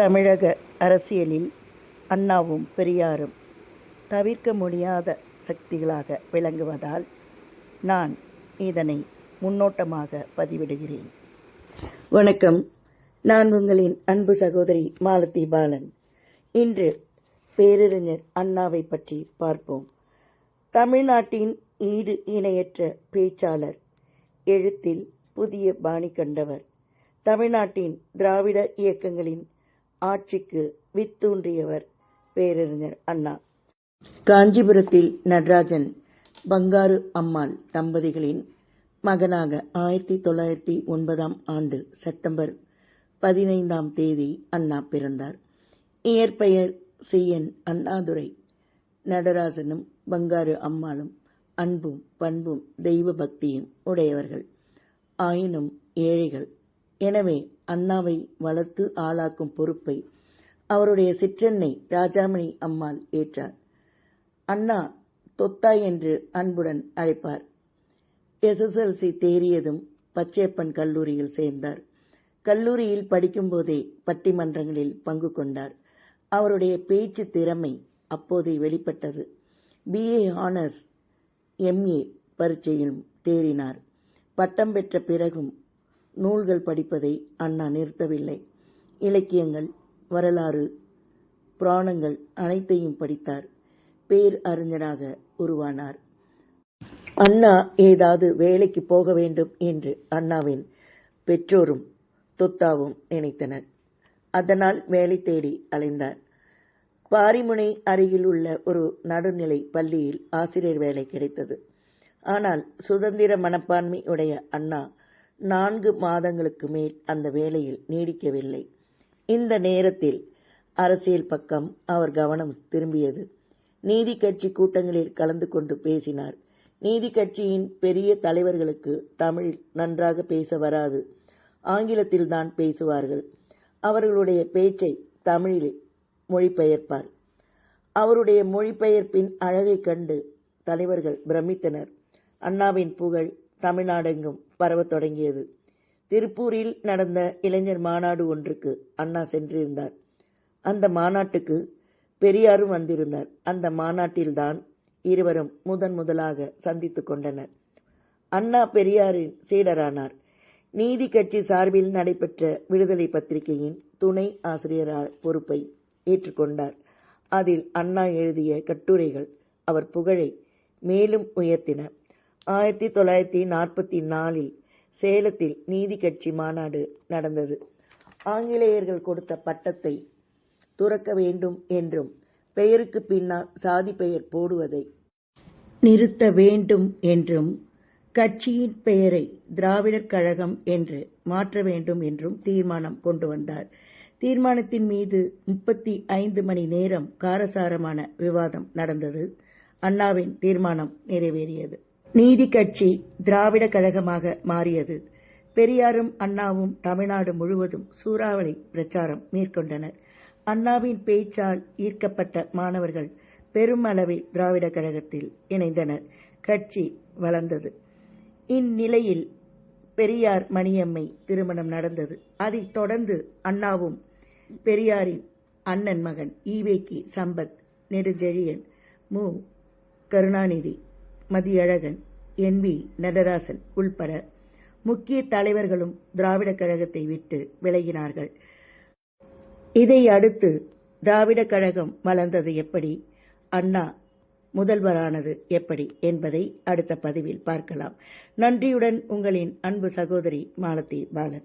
தமிழக அரசியலில் அண்ணாவும் பெரியாரும் தவிர்க்க முடியாத சக்திகளாக விளங்குவதால் நான் இதனை முன்னோட்டமாக பதிவிடுகிறேன். வணக்கம். நான் உங்களின் அன்பு சகோதரி மாலதி பாலன். இன்று பேரறிஞர் அண்ணாவை பற்றி பார்ப்போம். தமிழ்நாட்டின் ஈடு இணையற்ற பேச்சாளர் எழுத்தில் புதிய பாணி கண்டவர் தமிழ்நாட்டின் திராவிட இயக்கங்களின் ஆட்சிக்கு வித்தூன்றியவர் பேரறிஞர் அண்ணா. காஞ்சிபுரத்தில் நடராஜன் பங்காரு அம்மாள் தம்பதிகளின் மகனாக ஆயிரத்தி தொள்ளாயிரத்தி ஒன்பதாம் ஆண்டு செப்டம்பர் பதினைந்தாம் தேதி அண்ணா பிறந்தார். இயற்பெயர் சி. என். அண்ணாதுரை. நடராஜனும் பங்காரு அம்மாளும் அன்பும் பண்பும் தெய்வ பக்தியும் உடையவர்கள். ஆயினும் ஏழைகள். எனவே அண்ணாவை வளர்த்து ஆளாக்கும் பொறுப்பை அவருடைய சிற்றென்னை ராஜாமணி அம்மாள் ஏற்றார். அண்ணா தொத்தா என்று அன்புடன் அழைப்பார். எஸ்எஸ்எல்சி தேறியதும் பச்சையப்பன் கல்லூரியில் சேர்ந்தார். கல்லூரியில் படிக்கும்போதே பட்டிமன்றங்களில் பங்கு கொண்டார். அவருடைய பேச்சு திறமை அப்போதே வெளிப்பட்டது. பிஏ ஹானர்ஸ் எம்ஏ பரீட்சையிலும் தேறினார். பட்டம் பெற்ற பிறகும் நூல்கள் படிப்பதை அண்ணா நிறுத்தவில்லை. இலக்கியங்கள் வரலாறு புராணங்கள் அனைத்தையும் படித்தார். பேர் அறிஞராக உருவானார். அண்ணா ஏதாவது வேலைக்கு போக வேண்டும் என்று அண்ணாவின் பெற்றோரும் தொத்தாவும் நினைத்தனர். அதனால் வேலை தேடி அலைந்தார். பாரிமுனை அருகில் உள்ள ஒரு நடுநிலை பள்ளியில் ஆசிரியர் வேலை கிடைத்தது. ஆனால் சுதந்திர மனப்பான்மை உடைய அண்ணா நான்கு மாதங்களுக்கு மேல் அந்த வேலையில் நீடிக்கவில்லை. இந்த நேரத்தில் அரசியல் பக்கம் அவர் கவனம் திரும்பியது. நீதி கட்சி கூட்டங்களில் கலந்து கொண்டு பேசினார். நீதி கட்சியின் பெரிய தலைவர்களுக்கு தமிழில் நன்றாக பேச வராது. ஆங்கிலத்தில் தான் பேசுவார்கள். அவர்களுடைய பேச்சை தமிழில் மொழிபெயர்ப்பார். அவருடைய மொழிபெயர்ப்பின் அழகை கண்டு தலைவர்கள் பிரமித்தனர். அண்ணாவின் புகழ் தமிழ்நாடெங்கும் பரவத் தொடங்கியது. திருப்பூரில் நடந்த இளைஞர் மாநாடு ஒன்றுக்கு அண்ணா சென்றிருந்தார். அந்த மாநாட்டுக்கு பெரியாரும் வந்திருந்தார். அந்த மாநாட்டில்தான் இருவரும் முதன் முதலாக சந்தித்துக் கொண்டனர். அண்ணா பெரியாரின் சீடரானார். நீதி கட்சி சார்பில் நடைபெற்ற விடுதலை பத்திரிகையின் துணை ஆசிரியர் பொறுப்பை ஏற்றுக்கொண்டார். அதில் அண்ணா எழுதிய கட்டுரைகள் அவர் புகழை மேலும் உயர்த்தின. ஆயிரத்தி தொள்ளாயிரத்தி நாற்பத்தி நாலில் சேலத்தில் நீதி கட்சி மாநாடு நடந்தது. ஆங்கிலேயர்கள் கொடுத்த பட்டத்தை துறக்க வேண்டும் என்றும் பெயருக்கு பின்னால் சாதி பெயர் போடுவதை நிறுத்த வேண்டும் என்றும் கட்சியின் பெயரை திராவிடர் கழகம் என்று மாற்ற வேண்டும் என்றும் தீர்மானம் கொண்டு வந்தார். தீர்மானத்தின் மீது முப்பத்தி ஐந்து மணி நேரம் காரசாரமான விவாதம் நடந்தது. அண்ணாவின் தீர்மானம் நிறைவேறியது. நீதி கட்சி திராவிட கழகமாக மாறியது. பெரியாரும் அண்ணாவும் தமிழ்நாடு முழுவதும் சூறாவளி பிரச்சாரம் மேற்கொண்டனர். அண்ணாவின் பேச்சால் ஈர்க்கப்பட்ட மாணவர்கள் பெருமளவில் திராவிட கழகத்தில் இணைந்தனர். கட்சி வளர்ந்தது. இந்நிலையில் பெரியார் மணியம்மை திருமணம் நடந்தது. அதைத் தொடர்ந்து அண்ணாவும் பெரியாரின் அண்ணன் மகன் ஈவேக்கி சம்பத் நெடுஞ்செழியன் மு. Karunanidhi Mathiazhagan N V. Natarajan உள்பட முக்கிய தலைவர்களும் திராவிடக் கழகத்தை விட்டு விலகினார்கள். இதை அடுத்து திராவிடக் கழகம் வளர்ந்தது எப்படி? அண்ணா முதல்வரானது எப்படி? என்பதை அடுத்த பதிவில் பார்க்கலாம். நன்றியுடன் உங்களின் அன்பு சகோதரி மாலதி பாலன்.